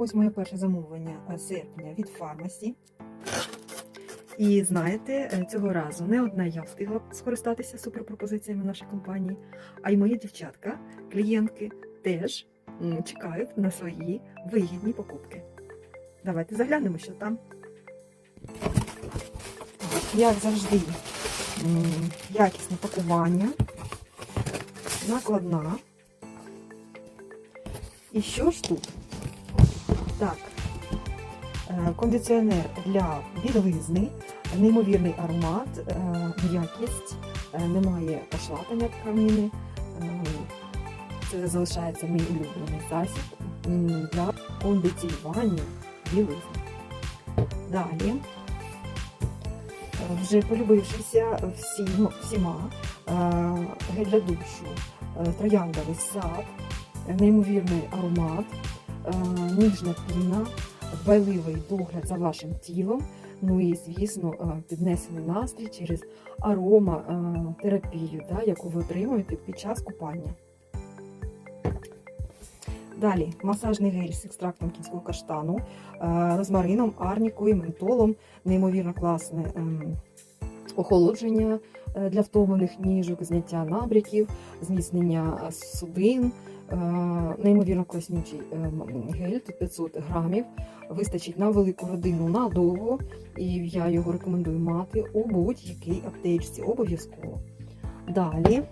Ось моє перше замовлення е, серпня від фармасі. І знаєте, е, цього разу не одна я встигла скористатися суперпропозиціями нашої компанії, а й мої дівчатка, клієнтки теж чекають на свої вигідні покупки. Давайте заглянемо, що там. Як завжди, якісне пакування, накладна. І що ж тут? Так, е, кондиціонер для білизни, неймовірний аромат, е, м'якість, е, немає пошлатання тканини. Е, Це залишається мій улюблений засіб для кондиціювання білизни. Далі, е, вже полюбившися всім, всіма, е, гель для душу, е, трояндовий сад, е, неймовірний аромат, е, ніжна піна, дбайливий догляд за вашим тілом. Ну і, звісно, е, піднесений настрій через ароматерапію, да, яку ви отримуєте під час купання. Далі масажний гель з екстрактом кінського каштану, е, розмарином, арнікою, ментолом, неймовірно класне ем, охолодження е, для втомлених ніжок, зняття набряків, зміцнення е, судин, е, неймовірно класнючий ем, гель, тут 500 грамів, вистачить на велику родину надовго, і я його рекомендую мати у будь-якій аптечці обов'язково. Далі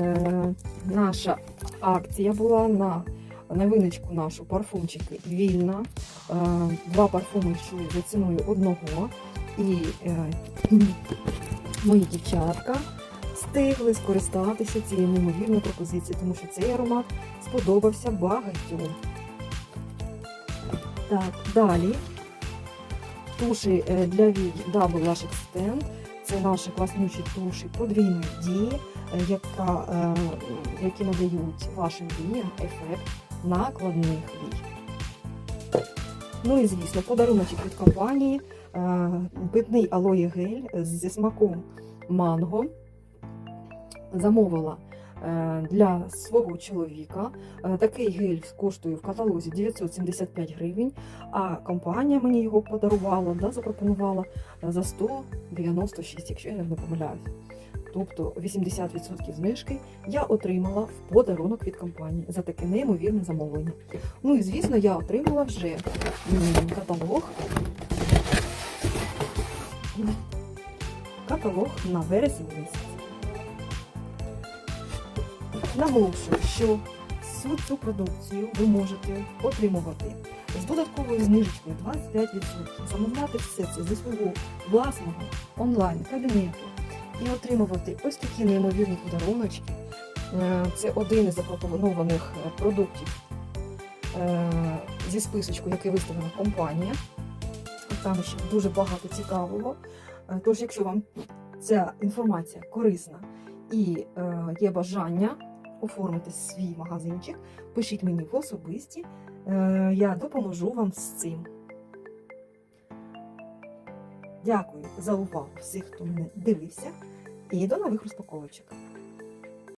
е, наша акція була на новиночку нашу парфумчики вільна. Е, Два парфуми йшли за ціною одного. І е, мої дівчатка встигли скористатися цією неймовірною пропозицією, тому що цей аромат сподобався багатьом. Так, далі. Туші е, для вій Double Lash Extend. Це наші класнючі туші подвійної дії, е, яка, які надають вашим віям ефект накладних вій. Ну і звісно, подаруночок від компанії е, питний алоє гель зі смаком манго. Замовила е, для свого чоловіка. Е, Такий гель коштує в каталозі 975 гривень, а компанія мені його подарувала, да, запропонувала за 196, якщо я не помиляюсь. Тобто 80% знижки я отримала в подарунок від компанії за таке неймовірне замовлення. Ну і звісно, я отримала вже каталог. Каталог на вересень місяць. Наголошую, що всю цю продукцію ви можете отримувати з додатковою знижечкою 25%, замовляти все це зі свого власного онлайн-кабінету і отримувати ось такі неймовірні подаруночки. Е, Це один із запропонованих е, продуктів е, зі списочку, який виставила компанія. Там ще дуже багато цікавого. Тож, якщо вам ця інформація корисна і є бажання оформити свій магазинчик, пишіть мені в особисті, я допоможу вам з цим. Дякую за увагу всіх, хто мене дивився, і до нових розпаковочок.